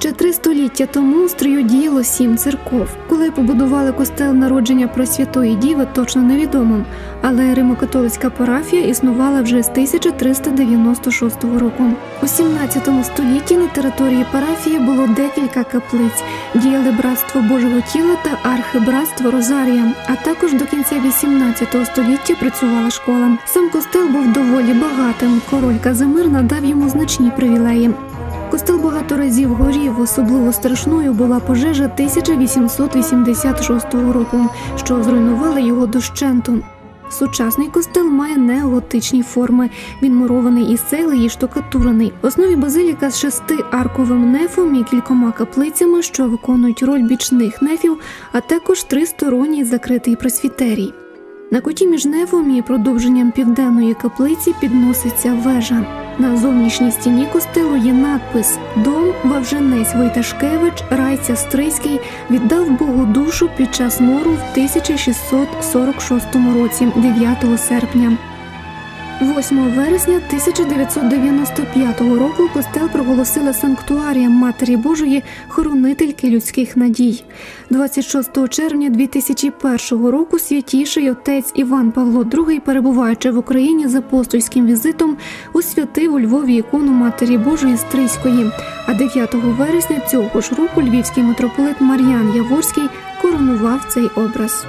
Ще три століття тому у строю діяло сім церков. Коли побудували костел народження Пресвятої Діви, точно невідомо. Але римокатолицька парафія існувала вже з 1396 року. У 17 столітті на території парафії було декілька каплиць. Діяли братство Божого тіла та архибратство Розарія. А також до кінця 18 століття працювала школа. Сам костел був доволі багатим. Король Казимир надав йому значні привілеї. Костел багато разів горів, особливо страшною була пожежа 1886 року, що зруйнувала його дощенту. Сучасний костел має неоготичні форми. Він мурований із цегли і штукатурений. В основі базиліка з шести арковим нефом і кількома каплицями, що виконують роль бічних нефів, а також тристоронній закритий пресвітерій. На куті між нефом і продовженням південної каплиці підноситься вежа. На зовнішній стіні костелу є надпис Дом Вавженець Войташкевич, райця Стрийський віддав Богу душу під час мору в 1646 році, 9 серпня. 8 вересня 1995 року костел проголосила санктуарієм Матері Божої, хоронительки людських надій. 26 червня 2001 року святіший отець Іван Павло II, перебуваючи в Україні з апостольським візитом, освятив у Львові ікону Матері Божої Стрийської. А 9 вересня цього ж року львівський митрополит Мар'ян Яворський коронував цей образ.